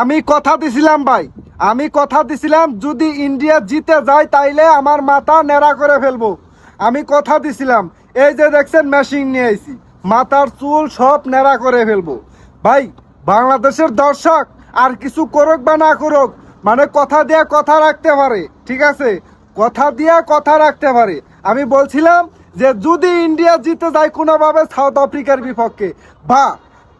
আমি কথা দিছিলাম ভাই। আমি কথা দিছিলাম, যদি ইন্ডিয়া জিতে যায় তাইলে আমার মাথা নেড়া করে ফেলব। আমি কথা দিছিলাম, এই যে দেখছেন মেশিন নিয়ে আইছি, মাথার চুল সব নেড়া করে ফেলব। ভাই, বাংলাদেশের দর্শক, আর কিছু করুক বা না করুক মানে কথা দিয়ে কথা রাখতে পারে, ঠিক আছে? কথা দিয়ে কথা রাখতে পারে। আমি বলছিলাম যে, যদি ইন্ডিয়া জিতে যায় কোনোভাবে সাউথ আফ্রিকার বিপক্ষে, বা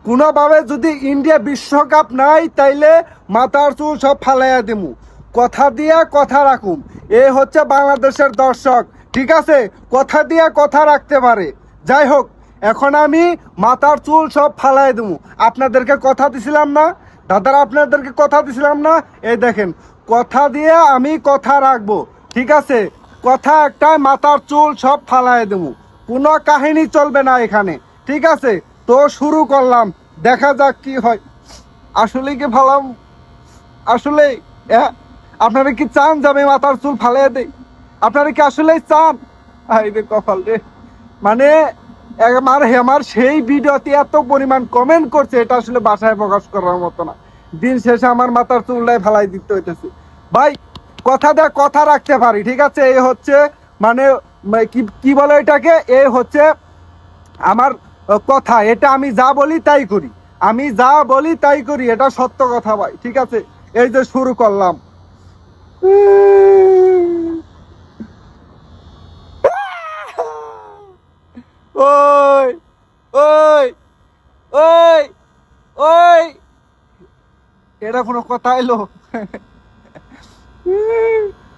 কোনোভাবে যদি ইন্ডিয়া বিশ্বকাপ নাই, তাইলে মাথার চুল সব ফালাইয়া দিমু। কথা দিয়া কথা রাখুম। এ হচ্ছে বাংলাদেশের দর্শক। ঠিক আছে? কথা দিয়া কথা রাখতে পারে। যাই হোক, এখন আমি মাথার চুল সব ফালাই দেবো আপনাদেরকে কথা দিছিলাম না। দাদারা, আপনাদেরকে কথা দিছিলাম না। এই দেখেন, কথা দিয়ে আমি কথা রাখব। ঠিক আছে? কথা একটাই মাথার চুল সব ফালাই দেবো কোনো কাহিনী চলবে না এখানে। ঠিক আছে? তো শুরু করলাম। দেখা যাক কি হয়। আসলে কি ভালাম? আসলে আপনারা কি চান যে আমি মাথার চুল ফালাই দেই? আপনারা কি আসলেই চান? কপাল রে। মানে আমার হেমার সেই ভিডিওতে এত পরিমাণ কমেন্ট করছে, এটা আসলে বাসায় প্রকাশ করার মতো না। দিন শেষে আমার মাথার চুলটাই ফেলাই দিতে হইতেছে। ভাই, কথা দেয় কথা রাখতে পারি, ঠিক আছে? এই হচ্ছে মানে কি বলে এটাকে? এই হচ্ছে, আমার কথা, এটা আমি যা বলি তাই করি। আমি যা বলি তাই করি, এটা সত্য কথা ভাই, ঠিক আছে? এই যে শুরু করলাম। ওই ওই ওই ওই। এটা কোনো কথা এলো?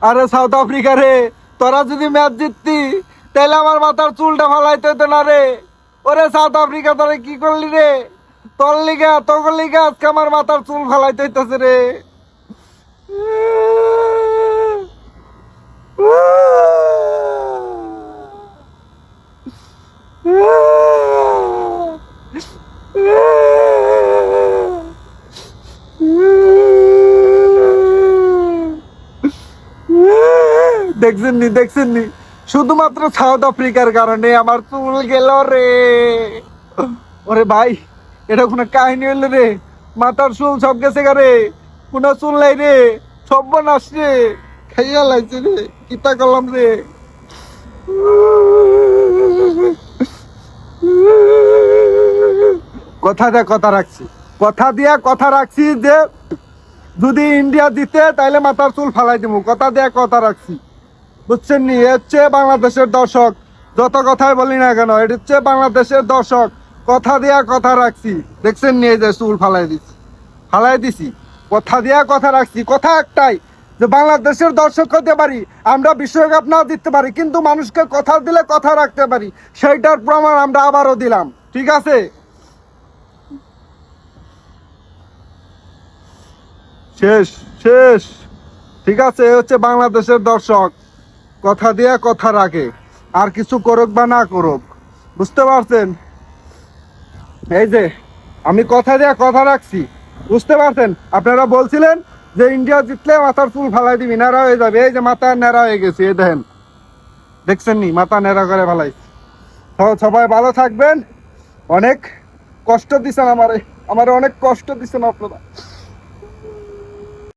আরে সাউথ আফ্রিকা রে, তোরা যদি ম্যাচ জিততি, তাহলে আমার মাথার চুলটা ফালাইতে হতো না রে। ওরে সাউথ আফ্রিকা তোরা কি করলি রে? তোর লিগা তোর লিগা আজকে আমার মাথার চুল ফালাইতে হইতেছে রে। দেখছেন নি দেখছেন নি শুধুমাত্র সাউথ আফ্রিকার কারণে আমার চুল গেল রে। ওরে ভাই, এটা কোনো কাহিনী হইল রে। মাথার চুল সব গেছে রে। কোনো চুল নাই রে। সব নাশ রে। খাইয়া লাগছে রে। কিতা করলাম রে। কথা দিয়ে কথা রাখছি। কথা দিয়া কথা রাখছি যে, যদি ইন্ডিয়া দিতে তাইলে মাথার চুল ফালাই দিব কথা দিয়ে কথা রাখছি। বুঝছেন নি? এ হচ্ছে বাংলাদেশের দর্শক, যত কথাই বলি না কেন এটা হচ্ছে বাংলাদেশের দর্শক কথা দিয়া কথা রাখছি। দেখছেন নি এই যে চুল ফালাই দিছি? ফালাই দিছি। কথা দিয়া কথা রাখছি। কথা একটাই, যে বাংলাদেশের দর্শক হতে পারি, আমরা বিশ্বকাপ না দিতে পারি, কিন্তু মানুষকে কথা দিলে কথা রাখতে পারি, সেইটার প্রমাণ আমরা আবারও দিলাম। ঠিক আছে? শেষ শেষ। ঠিক আছে হচ্ছে বাংলাদেশের দর্শক। কথা দিয়ে কথা রাখে, আর কিছু করুক বা না করুক। বুঝতে পারছেন? এই যে, আমি কথা দিয়ে কথা রাখছি। বুঝতে পারছেন? আপনারা বলছিলেন যে ইন্ডিয়া জিতলে মাথার চুল ফালাই দিবি নেড়া হয়ে যাবে। এই যে মাথা নেড়া হয়ে গেছে, এই দেখেন। দেখছেন নি? মাথা নেড়া করে ফেলাই সবাই ভালো থাকবেন। অনেক কষ্ট দিছেন আমারে। আমার অনেক কষ্ট দিছেন আপনারা।